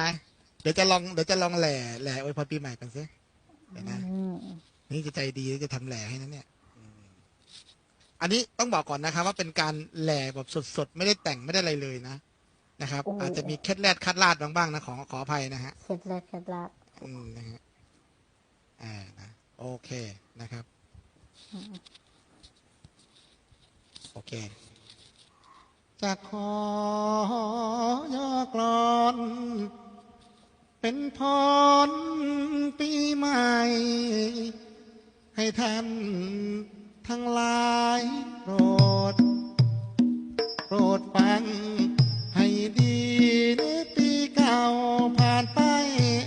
นะเดี๋ยวจะลองเดี๋ยวจะลองแหล่แหล่อวยพรปีใหม่กันซิเดี๋ยวนะอืมนี่จะใจดีจะทำแหล่ให้นะเนี่ยอืมอันนี้ต้องบอกก่อนนะครับ ว่าเป็นการแหล่แบบสดๆไม่ได้แต่งไม่ได้อะไรเลยนะนะครับ อาจจะมีเคล็ดแรดคัดลาดบ้างๆนะขอขออภัยนะฮะเคล็ดลับเคล็ดลับอืมนะฮะอ่านะโอเคนะครับ โอเคจะขอยอกลอน เป็นพรปีใหม่ ให้ท่านทั้งหลายโปรด โปรดฟังให้ดีในปีเก่าผ่านไป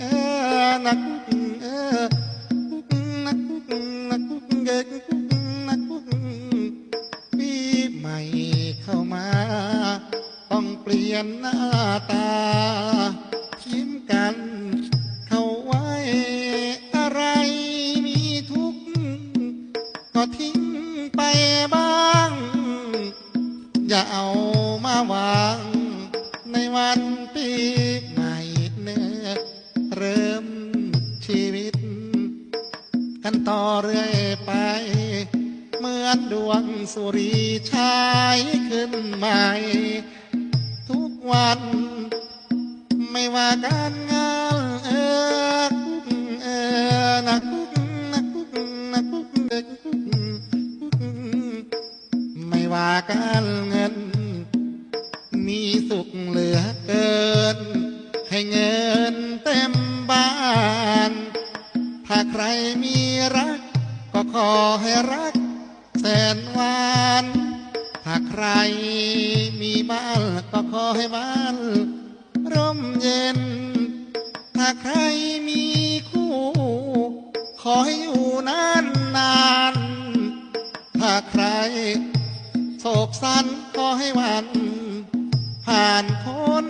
เออนักเออนักนักเกิดนักปีใหม่เข้ามา ต้องเปลี่ยนหน้าตา อย่าเอามาวางในวันปีใหม่เนื้อเริ่มชีวิต กันต่อเรื่อยไป เหมือนดวงสุรีชายขึ้นใหม่ ทุกวัน ไม่ว่าการงานเออเออนักนักนักเด็กไม่ว่าการเงินมี สุขเหลือเกิน ให้เงินเต็มบ้าน ถ้าใครมีรัก ก็ขอให้รัก แสนหวาน ถ้าใครมีบ้านก็ขอให้บ้าน ร่มเย็น ถ้าใครมีคู่ ขอให้อยู่นานนานถ้าใครโศกสันขอให้วัน ผ่านพ้น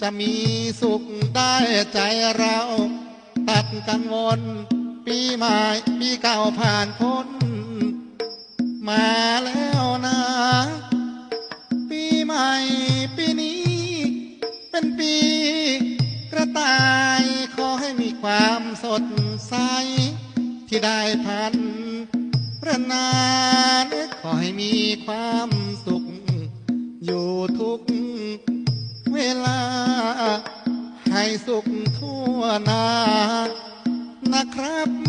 จะมีสุขได้ใจเรา ตัดกังวล ปีใหม่ปีเก่าผ่านพ้น มาแล้วนะ ปีใหม่ปีนี้ เป็นปีกระต่ายขอให้มีความสดใส ที่ได้พันระนานขอให้มีความสุข อยู่ทุกเวลา ให้สุขทั่วนานะครับ